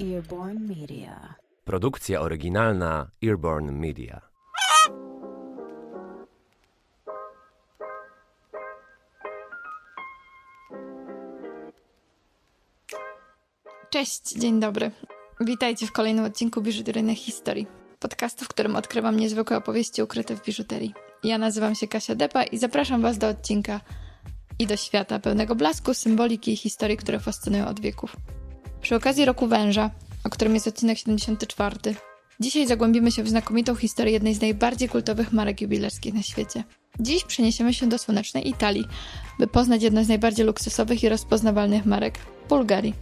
Earborn Media. Produkcja oryginalna Earborn Media. Cześć, dzień dobry. Witajcie w kolejnym odcinku Biżuteryjnych Historii. Podcastu, w którym odkrywam niezwykłe opowieści ukryte w biżuterii. Ja nazywam się Kasia Depa i zapraszam Was do odcinka i do świata pełnego blasku, symboliki i historii, które fascynują od wieków. Przy okazji Roku Węża, o którym jest odcinek 74, dzisiaj zagłębimy się w znakomitą historię jednej z najbardziej kultowych marek jubilerskich na świecie. Dziś przeniesiemy się do słonecznej Italii, by poznać jedną z najbardziej luksusowych i rozpoznawalnych marek Bułgarii.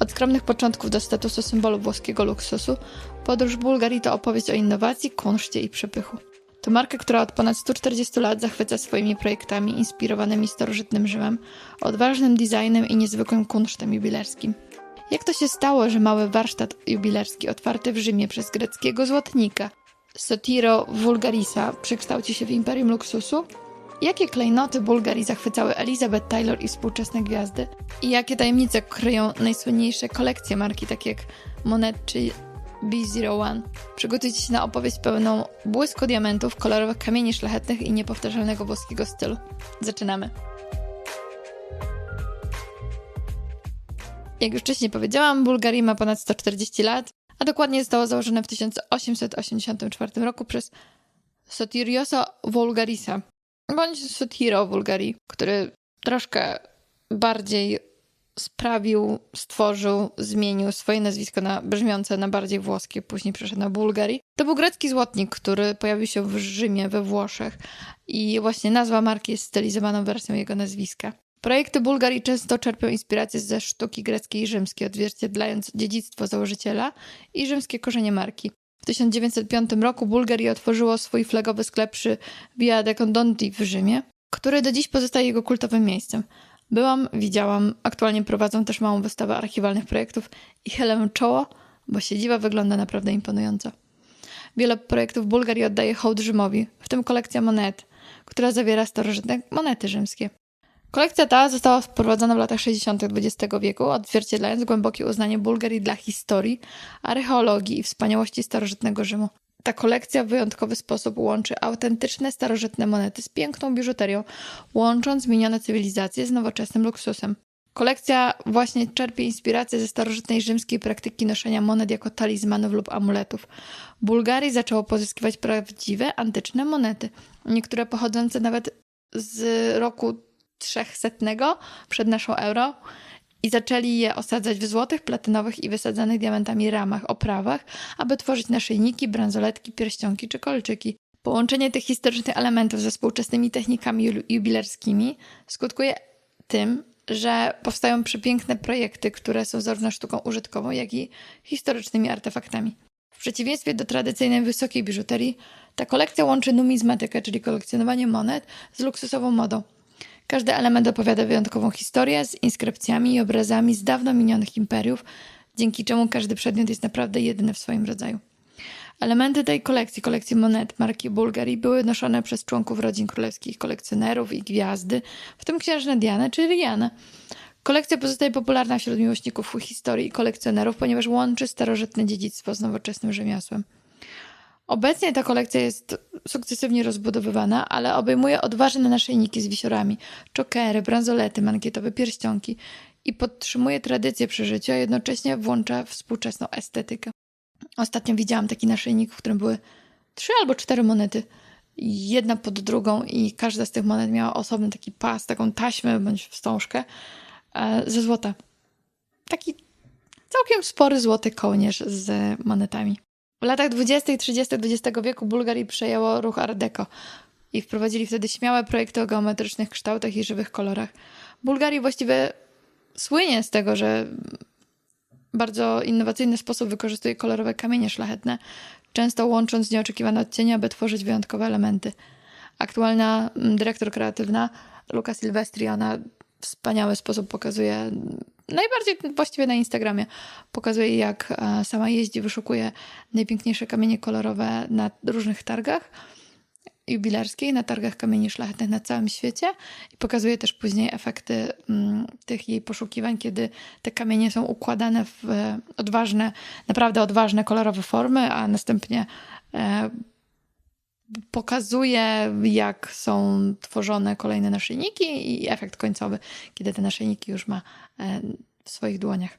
Od skromnych początków do statusu symbolu włoskiego luksusu, podróż Bułgarii to opowieść o innowacji, kunszcie i przepychu. To marka, która od ponad 140 lat zachwyca swoimi projektami inspirowanymi starożytnym Rzymem, odważnym designem i niezwykłym kunsztem jubilerskim. Jak to się stało, że mały warsztat jubilerski otwarty w Rzymie przez greckiego złotnika Sotiro Vulgarisa przekształci się w imperium luksusu? Jakie klejnoty Bułgarii zachwycały Elizabeth Taylor i współczesne gwiazdy? I jakie tajemnice kryją najsłynniejsze kolekcje marki, takie jak Monet czy B01? Przygotujcie się na opowieść pełną błysku diamentów, kolorowych kamieni szlachetnych i niepowtarzalnego włoskiego stylu. Zaczynamy! Jak już wcześniej powiedziałam, Bułgarii ma ponad 140 lat, a dokładnie zostało założone w 1884 roku przez Sotiriosa Vulgarisa, bądź Sotiro Vulgari, który troszkę bardziej sprawił, stworzył, zmienił swoje nazwisko na brzmiące na bardziej włoskie, później przeszedł na Bułgarii. To był grecki złotnik, który pojawił się w Rzymie, we Włoszech i właśnie nazwa marki jest stylizowaną wersją jego nazwiska. Projekty Bułgarii często czerpią inspirację ze sztuki greckiej i rzymskiej, odzwierciedlając dziedzictwo założyciela i rzymskie korzenie marki. W 1905 roku Bułgarii otworzyło swój flagowy sklep przy Via de Condonti w Rzymie, który do dziś pozostaje jego kultowym miejscem. Byłam, widziałam, aktualnie prowadzą też małą wystawę archiwalnych projektów i chylę czoło, bo siedziba wygląda naprawdę imponująco. Wiele projektów Bułgarii oddaje hołd Rzymowi, w tym kolekcja monet, która zawiera starożytne monety rzymskie. Kolekcja ta została wprowadzona w latach 60. XX wieku, odzwierciedlając głębokie uznanie Bułgarii dla historii, archeologii i wspaniałości starożytnego Rzymu. Ta kolekcja w wyjątkowy sposób łączy autentyczne, starożytne monety z piękną biżuterią, łącząc zmienione cywilizacje z nowoczesnym luksusem. Kolekcja właśnie czerpie inspirację ze starożytnej rzymskiej praktyki noszenia monet jako talizmanów lub amuletów. Bułgarii zaczęło pozyskiwać prawdziwe, antyczne monety, niektóre pochodzące nawet z roku 300 przed naszą euro i zaczęli je osadzać w złotych, platynowych i wysadzanych diamentami ramach, oprawach, aby tworzyć naszyjniki, bransoletki, pierścionki czy kolczyki. Połączenie tych historycznych elementów ze współczesnymi technikami jubilerskimi skutkuje tym, że powstają przepiękne projekty, które są zarówno sztuką użytkową, jak i historycznymi artefaktami. W przeciwieństwie do tradycyjnej wysokiej biżuterii, ta kolekcja łączy numizmatykę, czyli kolekcjonowanie monet, z luksusową modą. Każdy element opowiada wyjątkową historię z inskrypcjami i obrazami z dawno minionych imperiów, dzięki czemu każdy przedmiot jest naprawdę jedyny w swoim rodzaju. Elementy tej kolekcji, kolekcji monet marki Bułgarii, były noszone przez członków rodzin królewskich, kolekcjonerów i gwiazdy, w tym księżnę Dianę czy Rianę. Kolekcja pozostaje popularna wśród miłośników historii i kolekcjonerów, ponieważ łączy starożytne dziedzictwo z nowoczesnym rzemiosłem. Obecnie ta kolekcja jest sukcesywnie rozbudowywana, ale obejmuje odważne naszyjniki z wisiorami, czokery, bransolety, mankietowe pierścionki i podtrzymuje tradycję przy życiu, a jednocześnie włącza współczesną estetykę. Ostatnio widziałam taki naszyjnik, w którym były trzy albo cztery monety, jedna pod drugą i każda z tych monet miała osobny taki pas, taką taśmę bądź wstążkę e, ze złota. Taki całkiem spory złoty kołnierz z monetami. W latach 20. i 30. XX wieku Bułgarii przejęło ruch Art Deco i wprowadzili wtedy śmiałe projekty o geometrycznych kształtach i żywych kolorach. Bułgarii właściwie słynie z tego, że bardzo innowacyjny sposób wykorzystuje kolorowe kamienie szlachetne, często łącząc nieoczekiwane odcienie, aby tworzyć wyjątkowe elementy. Aktualna dyrektor kreatywna Luka Silvestri, ona w wspaniały sposób pokazuje najbardziej właściwie na Instagramie. Pokazuje, jak e, sama jeździ, wyszukuje najpiękniejsze kamienie kolorowe na różnych targach jubilerskiej na targach kamieni szlachetnych na całym świecie i pokazuje też później efekty mm, tych jej poszukiwań, kiedy te kamienie są układane w e, odważne, naprawdę odważne, kolorowe formy, a następnie e, pokazuje, jak są tworzone kolejne naszyjniki i efekt końcowy, kiedy te naszyjniki już ma e, w swoich dłoniach.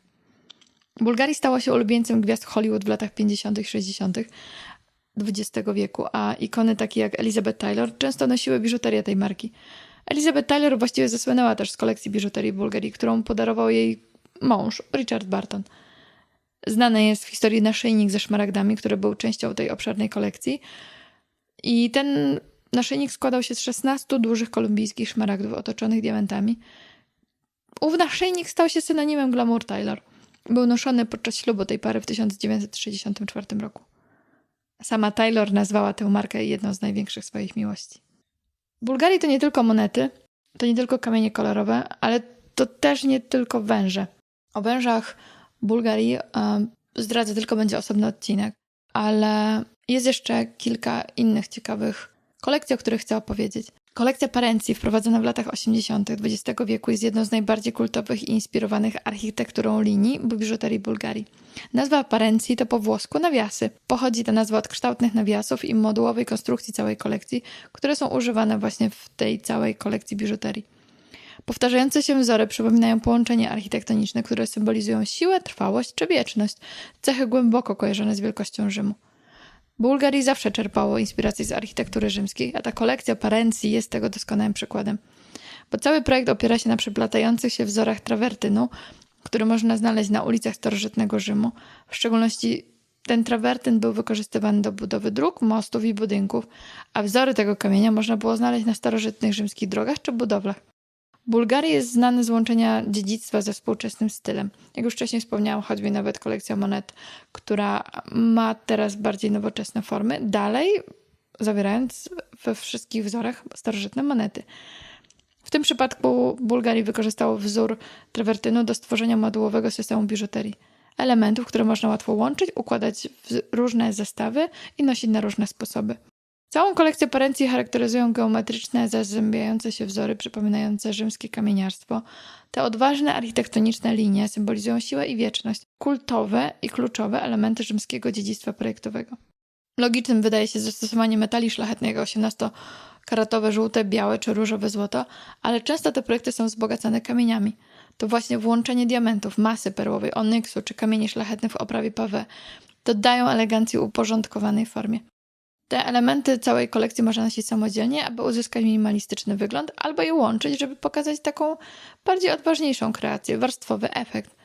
Bułgarii stała się ulubieńcem gwiazd Hollywood w latach 50. i 60. XX wieku, a ikony takie jak Elizabeth Taylor często nosiły biżuterię tej marki. Elizabeth Taylor właściwie zasłynęła też z kolekcji biżuterii Bułgarii, którą podarował jej mąż, Richard Barton. Znany jest w historii naszyjnik ze szmaragdami, który był częścią tej obszernej kolekcji. I ten naszyjnik składał się z 16 dużych kolumbijskich szmaragdów otoczonych diamentami. Ów naszyjnik stał się synonimem glamour Taylor. Był noszony podczas ślubu tej pary w 1964 roku. Sama Taylor nazwała tę markę jedną z największych swoich miłości. W Bułgarii to nie tylko monety, to nie tylko kamienie kolorowe, ale to też nie tylko węże. O wężach Bułgarii um, zdradzę tylko będzie osobny odcinek, ale jest jeszcze kilka innych ciekawych kolekcji, o których chcę opowiedzieć. Kolekcja Parencji, wprowadzona w latach 80. XX wieku, jest jedną z najbardziej kultowych i inspirowanych architekturą linii biżuterii Bułgarii. Nazwa Parencji to po włosku nawiasy. Pochodzi ta nazwa od kształtnych nawiasów i modułowej konstrukcji całej kolekcji, które są używane właśnie w tej całej kolekcji biżuterii. Powtarzające się wzory przypominają połączenia architektoniczne, które symbolizują siłę, trwałość czy wieczność, cechy głęboko kojarzone z wielkością Rzymu. Bułgarii zawsze czerpało inspiracje z architektury rzymskiej, a ta kolekcja Parencji jest tego doskonałym przykładem. Bo cały projekt opiera się na przeplatających się wzorach trawertynu, który można znaleźć na ulicach starożytnego Rzymu. W szczególności ten trawertyn był wykorzystywany do budowy dróg, mostów i budynków, a wzory tego kamienia można było znaleźć na starożytnych rzymskich drogach czy budowlach. Bułgarii jest znany z łączenia dziedzictwa ze współczesnym stylem. Jak już wcześniej wspomniałam, choćby nawet kolekcja monet, która ma teraz bardziej nowoczesne formy, dalej zawierając we wszystkich wzorach starożytne monety. W tym przypadku Bułgarii wykorzystało wzór trawertynu do stworzenia modułowego systemu biżuterii. Elementów, które można łatwo łączyć, układać w różne zestawy i nosić na różne sposoby. Całą kolekcję parencji charakteryzują geometryczne, zazębiające się wzory przypominające rzymskie kamieniarstwo. Te odważne architektoniczne linie symbolizują siłę i wieczność, kultowe i kluczowe elementy rzymskiego dziedzictwa projektowego. Logicznym wydaje się zastosowanie metali szlachetnych jak 18-karatowe żółte, białe czy różowe złoto, ale często te projekty są wzbogacane kamieniami. To właśnie włączenie diamentów, masy perłowej, onyksu czy kamieni szlachetnych w oprawie pawe dodają elegancji uporządkowanej formie. Te elementy całej kolekcji można nosić samodzielnie, aby uzyskać minimalistyczny wygląd, albo je łączyć, żeby pokazać taką bardziej odważniejszą kreację, warstwowy efekt.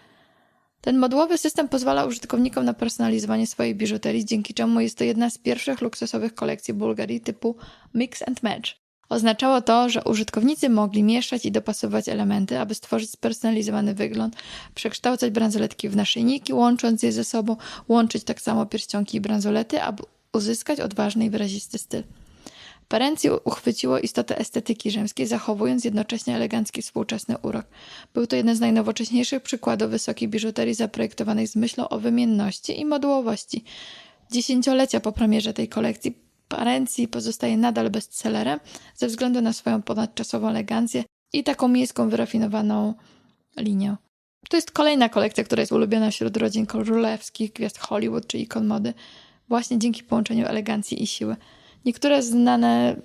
Ten modułowy system pozwala użytkownikom na personalizowanie swojej biżuterii, dzięki czemu jest to jedna z pierwszych luksusowych kolekcji Bułgarii typu Mix and Match. Oznaczało to, że użytkownicy mogli mieszać i dopasować elementy, aby stworzyć spersonalizowany wygląd, przekształcać bransoletki w naszyjniki, łącząc je ze sobą, łączyć tak samo pierścionki i bransolety, aby uzyskać odważny i wyrazisty styl. Parencji uchwyciło istotę estetyki rzymskiej, zachowując jednocześnie elegancki współczesny urok. Był to jeden z najnowocześniejszych przykładów wysokiej biżuterii zaprojektowanej z myślą o wymienności i modułowości. Dziesięciolecia po premierze tej kolekcji Parencji pozostaje nadal bestsellerem ze względu na swoją ponadczasową elegancję i taką miejską, wyrafinowaną linię. To jest kolejna kolekcja, która jest ulubiona wśród rodzin królewskich, gwiazd Hollywood czy ikon mody właśnie dzięki połączeniu elegancji i siły. Niektóre znane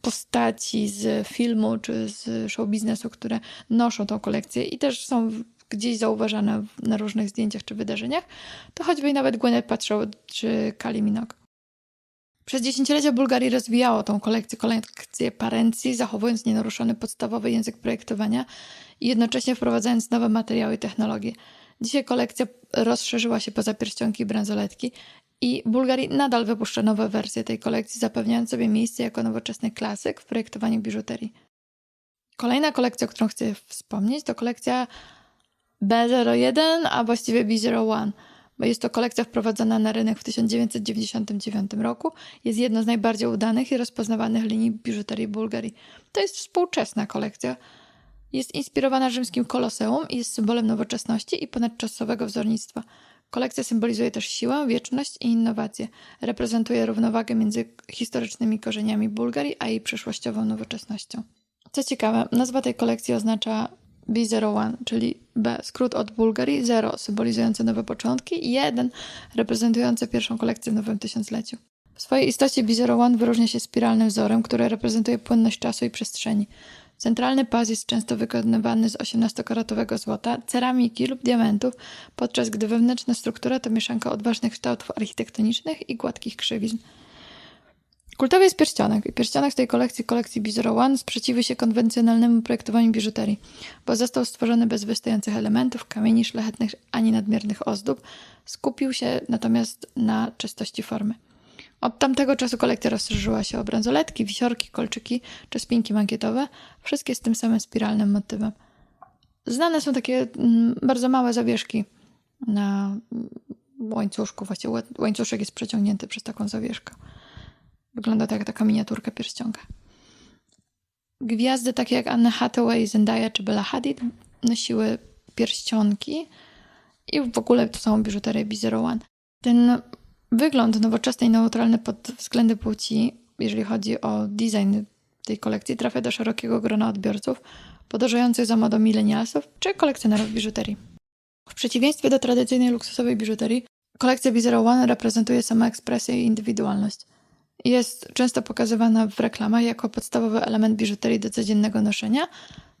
postaci z filmu czy z show biznesu, które noszą tą kolekcję i też są gdzieś zauważane na różnych zdjęciach czy wydarzeniach, to choćby nawet Gwyneth Paltrow czy Kylie Minogue. Przez dziesięciolecia Bułgarii rozwijało tą kolekcję, kolekcję parencji, zachowując nienaruszony podstawowy język projektowania i jednocześnie wprowadzając nowe materiały i technologie. Dzisiaj kolekcja rozszerzyła się poza pierścionki i bransoletki i Bułgarii nadal wypuszcza nowe wersje tej kolekcji, zapewniając sobie miejsce jako nowoczesny klasyk w projektowaniu biżuterii. Kolejna kolekcja, o którą chcę wspomnieć, to kolekcja B01, a właściwie B01, bo jest to kolekcja wprowadzona na rynek w 1999 roku. Jest jedną z najbardziej udanych i rozpoznawanych linii biżuterii Bułgarii. To jest współczesna kolekcja. Jest inspirowana rzymskim koloseum i jest symbolem nowoczesności i ponadczasowego wzornictwa. Kolekcja symbolizuje też siłę, wieczność i innowację. Reprezentuje równowagę między historycznymi korzeniami Bułgarii a jej przyszłościową nowoczesnością. Co ciekawe, nazwa tej kolekcji oznacza B01, czyli B, skrót od Bułgarii, 0 symbolizujące nowe początki i 1 reprezentujące pierwszą kolekcję w nowym tysiącleciu. W swojej istocie B01 wyróżnia się spiralnym wzorem, który reprezentuje płynność czasu i przestrzeni. Centralny pas jest często wykonywany z 18-karatowego złota, ceramiki lub diamentów, podczas gdy wewnętrzna struktura to mieszanka odważnych kształtów architektonicznych i gładkich krzywizn. Kultowy jest pierścionek i pierścionek z tej kolekcji, kolekcji Bizarro One, sprzeciwi się konwencjonalnemu projektowaniu biżuterii, bo został stworzony bez wystających elementów, kamieni szlachetnych ani nadmiernych ozdób, skupił się natomiast na czystości formy. Od tamtego czasu kolekcja rozszerzyła się o bransoletki, wisiorki, kolczyki czy spinki mankietowe, wszystkie z tym samym spiralnym motywem. Znane są takie mm, bardzo małe zawieszki na łańcuszku, właściwie łańcuszek jest przeciągnięty przez taką zawieszkę. Wygląda to jak taka miniaturka pierścionka. Gwiazdy takie jak Anne Hathaway, Zendaya czy Bella Hadid nosiły pierścionki i w ogóle to samą biżuterię Bizarro One. Ten wygląd nowoczesny i neutralny pod względem płci, jeżeli chodzi o design tej kolekcji, trafia do szerokiego grona odbiorców, podążających za modą milenialsów czy kolekcjonerów biżuterii. W przeciwieństwie do tradycyjnej luksusowej biżuterii, kolekcja Bizarro One reprezentuje samoekspresję i indywidualność. Jest często pokazywana w reklamach jako podstawowy element biżuterii do codziennego noszenia,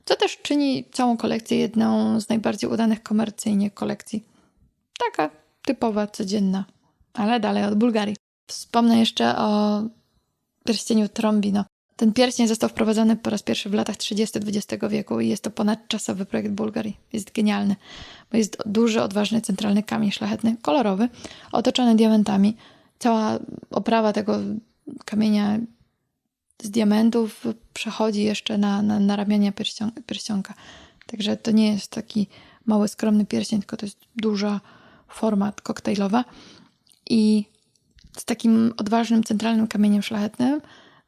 co też czyni całą kolekcję jedną z najbardziej udanych komercyjnie kolekcji. Taka typowa, codzienna, ale dalej od Bułgarii. Wspomnę jeszcze o pierścieniu Trombino. Ten pierścień został wprowadzony po raz pierwszy w latach 30. XX wieku i jest to ponadczasowy projekt Bułgarii. Jest genialny, bo jest duży, odważny, centralny kamień szlachetny, kolorowy, otoczony diamentami. Cała oprawa tego kamienia z diamentów przechodzi jeszcze na, na, na ramienia pierścią, pierścionka. Także to nie jest taki mały, skromny pierścień, tylko to jest duża forma koktajlowa. I z takim odważnym, centralnym kamieniem szlachetnym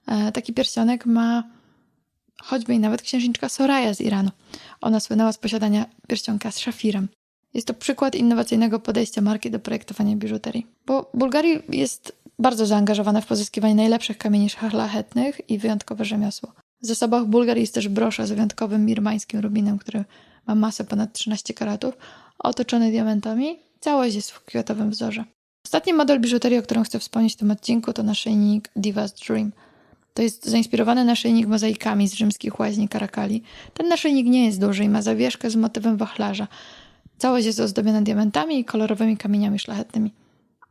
e, taki pierścionek ma choćby i nawet księżniczka Soraya z Iranu. Ona słynęła z posiadania pierścionka z szafirem. Jest to przykład innowacyjnego podejścia marki do projektowania biżuterii. Bo Bułgarii jest bardzo zaangażowane w pozyskiwanie najlepszych kamieni szlachetnych i wyjątkowe rzemiosło. W zasobach Bułgarii jest też brosza z wyjątkowym mirmańskim rubinem, który ma masę ponad 13 karatów, otoczony diamentami. Całość jest w kwiatowym wzorze. Ostatni model biżuterii, o którym chcę wspomnieć w tym odcinku, to naszyjnik Diva's Dream. To jest zainspirowany naszyjnik mozaikami z rzymskich łaźni Karakali. Ten naszyjnik nie jest duży i ma zawieszkę z motywem wachlarza. Całość jest ozdobiona diamentami i kolorowymi kamieniami szlachetnymi.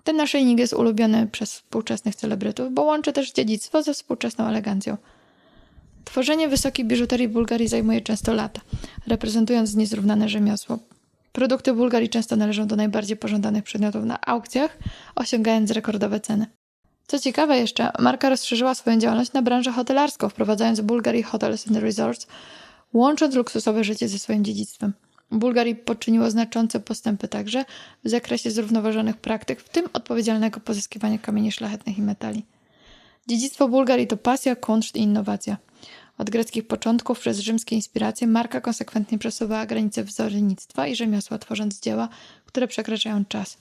Ten naszyjnik jest ulubiony przez współczesnych celebrytów, bo łączy też dziedzictwo ze współczesną elegancją. Tworzenie wysokiej biżuterii Bułgarii zajmuje często lata, reprezentując niezrównane rzemiosło. Produkty Bułgarii często należą do najbardziej pożądanych przedmiotów na aukcjach, osiągając rekordowe ceny. Co ciekawe jeszcze, marka rozszerzyła swoją działalność na branżę hotelarską, wprowadzając Bulgari Hotels and Resorts, łącząc luksusowe życie ze swoim dziedzictwem. Bułgarii poczyniło znaczące postępy także w zakresie zrównoważonych praktyk, w tym odpowiedzialnego pozyskiwania kamieni szlachetnych i metali. Dziedzictwo Bułgarii to pasja, kunszt i innowacja. Od greckich początków przez rzymskie inspiracje marka konsekwentnie przesuwała granice wzornictwa i rzemiosła, tworząc dzieła, które przekraczają czas.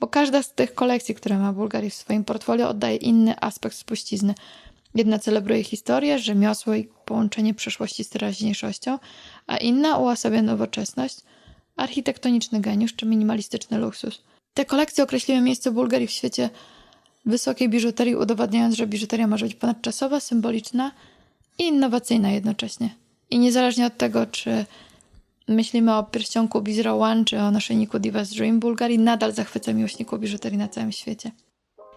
Bo każda z tych kolekcji, które ma Bułgarii w swoim portfolio, oddaje inny aspekt spuścizny – Jedna celebruje historię, rzemiosło i połączenie przeszłości z teraźniejszością, a inna uosabia nowoczesność, architektoniczny geniusz czy minimalistyczny luksus. Te kolekcje określiły miejsce Bułgarii w świecie wysokiej biżuterii, udowadniając, że biżuteria może być ponadczasowa, symboliczna i innowacyjna jednocześnie. I niezależnie od tego, czy myślimy o pierścionku Bizarro One czy o naszyjniku Diva's Dream, Bułgarii nadal zachwyca miłośników biżuterii na całym świecie.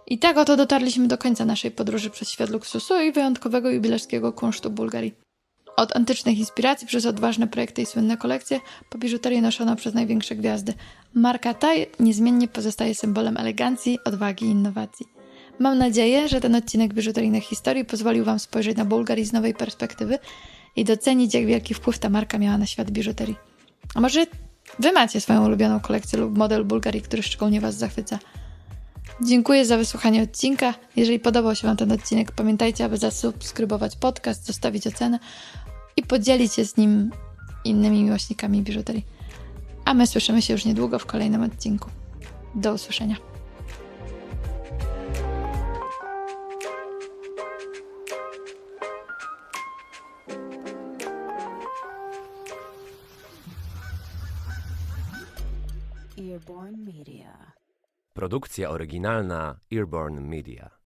I tak oto dotarliśmy do końca naszej podróży przez świat luksusu i wyjątkowego jubilerskiego kunsztu Bułgarii. Od antycznych inspiracji przez odważne projekty i słynne kolekcje po biżuterię noszoną przez największe gwiazdy. Marka ta niezmiennie pozostaje symbolem elegancji, odwagi i innowacji. Mam nadzieję, że ten odcinek biżuteryjnych historii pozwolił Wam spojrzeć na Bułgarię z nowej perspektywy i docenić, jak wielki wpływ ta marka miała na świat biżuterii. A może Wy macie swoją ulubioną kolekcję lub model Bułgarii, który szczególnie Was zachwyca? Dziękuję za wysłuchanie odcinka. Jeżeli podobał się Wam ten odcinek, pamiętajcie, aby zasubskrybować podcast, zostawić ocenę i podzielić się z nim innymi miłośnikami biżuterii. A my słyszymy się już niedługo w kolejnym odcinku. Do usłyszenia. Produkcja oryginalna Earborn Media.